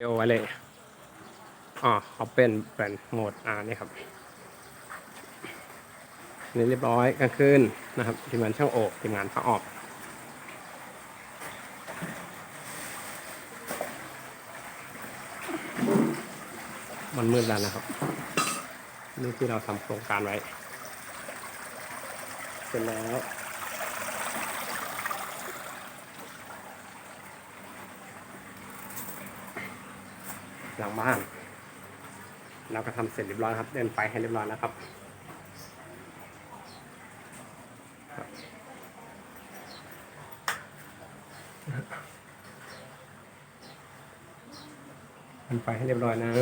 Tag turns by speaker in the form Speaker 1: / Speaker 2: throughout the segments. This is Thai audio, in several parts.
Speaker 1: เอวอะไรอ๋อเขาเป็นแบรนโหมดอ่านี่ครับนี่เรียบร้อยกลางคืนนะครับทีมงานช่างโอกทีมงานผ้าออกมันมืดแล้วนะครับ นี่ที่เราทำโครงการไว้ เสร็จแล้ว หลังบ้าน เราก็ทำเสร็จเรียบร้อยครับเดินไฟให้เรียบร้อยแล้วครับเดินไฟให้เรียบร้อยนะ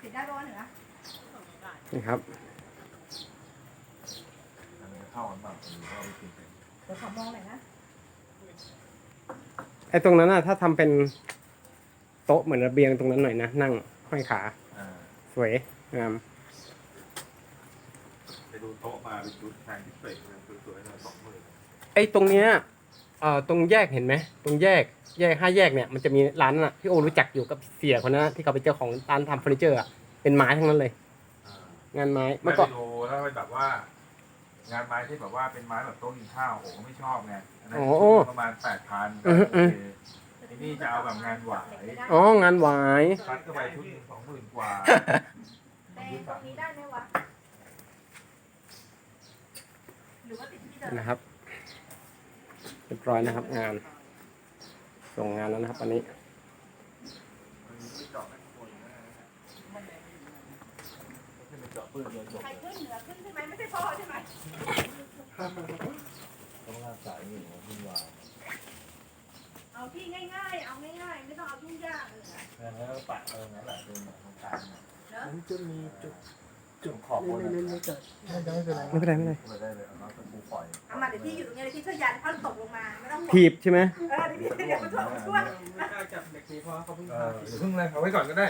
Speaker 2: ติดได้ร้อนเหรอ
Speaker 1: นี่ครับ
Speaker 3: เข้ากันแบบเข้าไปกินเป็น
Speaker 2: เดี๋ยวขอมองหน่อยนะ
Speaker 1: ไอ้ตรงนั้นน่ะถ้าทำเป็นโต๊ะเหมือนระเบียงตรงนั้นหน่อยนะ นั่งห้อยขา
Speaker 3: อ่า
Speaker 1: สวยงาม
Speaker 3: ไปดูโต๊ะมาเป็นชุดแทงพิเศษเลยสวยๆหน่อยสองหมื่น
Speaker 1: ไอ้ตรงเนี้ยเอ่อตรงแยกเห็นไหมตรงแยกแยกห้าแยกเนี่ยมันจะมีร้านน่ะที่โอรู้จักอยู่กับเสียคนนั้นนะที่เขาเป็นเจ้าของร้านทำเฟอร์นิเจอร์อะเป็นไม้ทั้งนั้นเลย
Speaker 3: อ่างา
Speaker 1: นไม้
Speaker 3: ไม่
Speaker 1: เมื่อ
Speaker 3: ไป
Speaker 1: ก่อน
Speaker 3: ดูแล้วไปแบบว่า งานไม้ที่แบบว่าเป็นไม้แบบโต๊ะกินข้าวโอ้โหไม่ชอบไงอันนั้นประมาณแปดพันโอเคไอ้นี่จะเอาแบบงานหวาย
Speaker 1: อ๋องานหวาย
Speaker 3: คัดก็ไปชุดสองหมื่นกว่า
Speaker 2: แต่ตรงนี้ได้ไหมวะหรือว่าติดที่เดิม
Speaker 1: นะครับเรียบร้อยนะครับงาน ส่งงานแล้วนะครับวันนี้
Speaker 3: มันมีที่เจาะไม่ขโมยนะขึ้นไปเจาะปืนเดียวจบ
Speaker 2: ใครขึ้นเหนือขึ้นใช่ไหมไม่ใช่พ่อใช่ไหม
Speaker 3: ต้องลากสายนี่หัวขึ้นวาง
Speaker 2: เอาที่ง่ายๆ เอาง่ายๆ ไม่ต้องเอายุ่งยากเลยนะ
Speaker 3: แล้วก็ปัดเออนั่นแหละดูตรงกลางเนี่ย
Speaker 2: เนอะ
Speaker 4: มันจะมีจุด
Speaker 3: จุดขอบบน
Speaker 4: เล็
Speaker 3: นะ
Speaker 4: กๆแต่ไม่ได้ไม่เป็นไร
Speaker 1: ไม่เป็นไรไม่เป็นไร
Speaker 3: ไปได้เลยเอาน้องตะปูปล่อย
Speaker 2: เอามาเดี๋ยวที่อยู่ตรงนี้เลยที่ช่วยยันเขาตกลงมาไม่ต้องห่วง
Speaker 1: ถีบใช่ไหม
Speaker 2: เออเดี๋ยวพี่เดี๋ยวมาช่วย
Speaker 4: ไม่กล้าจับเด็กนี้เพราะเขาเพิ่ง
Speaker 3: เอ
Speaker 4: พา
Speaker 3: อเดี๋ยวเพิ่งเลยเอาไว้ก่อนก็ได้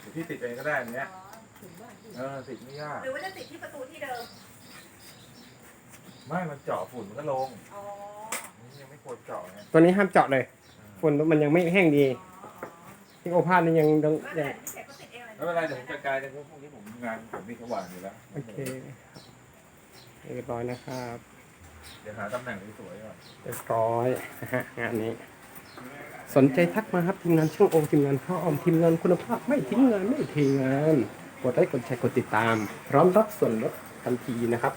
Speaker 3: เดี๋ยวพี่ติดเองก็ได้อันเนี้ย
Speaker 2: อ๋อถึงบ้าน
Speaker 3: เออติดไม่ยาก
Speaker 2: หรือว่าจะติดที่ประตูที่เดิม
Speaker 3: ไม่มันเจาะฝุ่นมันก็ลง
Speaker 2: อ๋อ
Speaker 3: นี่ยังไม่ควรเจาะไง
Speaker 1: ตัวนี้ห้ามเจาะเลยฝุ่นมันยังไม่แห้งดี
Speaker 2: อ๋อ
Speaker 1: ที่โอภาสนี่ยังยัง
Speaker 2: ก็
Speaker 1: ยั
Speaker 2: แต่
Speaker 1: ง
Speaker 2: พี่เสกก็ติดเองเลย
Speaker 3: ไม่เป็นไรเดี๋ยวผมจัดการเดี๋ยวพวกนี้ผมงานผมมีสว่างอยู่แล้ว
Speaker 1: โอเคเรียบร้อยนะครับ
Speaker 3: เดี๋ยวหาตำแหน่งสวยๆก่อน
Speaker 1: เรียบร้อยนะฮะงานนี้ สนใจทักมาครับทีมงานช่างโอมทีมงานพ่อออมทีมงานคุณภาพไม่ทิ้งงานไม่ทิ้งงานกดไลค์กดแชร์กดติดตาม พร้อมรับส่วนลดทันทีนะครับ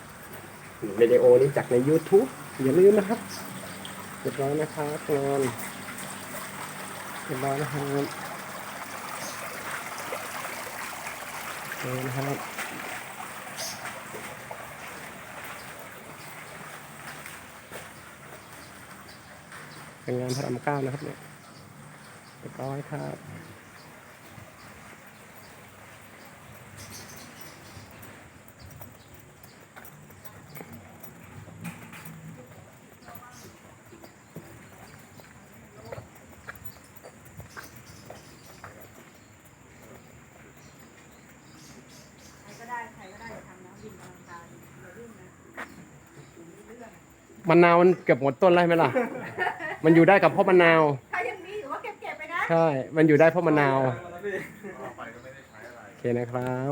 Speaker 1: วิดีโอนี้จากใน YouTube อย่าลืมนะครับเรียบร้อยนะครับงานเรียบร้อยนะครับโอเคนะครับเป็นงานพระรามเก้านะครับเนี่ยเรียบร้อยครับ
Speaker 2: ใครก็ได้ ใครก็ได้อย่าทำนะบินกำลังกายอย่ารุ่นนะอยู่ในเรื่อง
Speaker 1: มะนาวมันเกือบหมดต้นแล้วใช่ไหมล่ะ มันอยู่ได้กับเพ่อมะนาว
Speaker 2: ถ้ายังมีหรือว่าเก็บๆไปนะ
Speaker 1: ใช่ มันอยู่ได้เพราะมะนาว
Speaker 3: เอาไปก็ไม่ได้ใช้อะไร
Speaker 1: โอเคนะครับ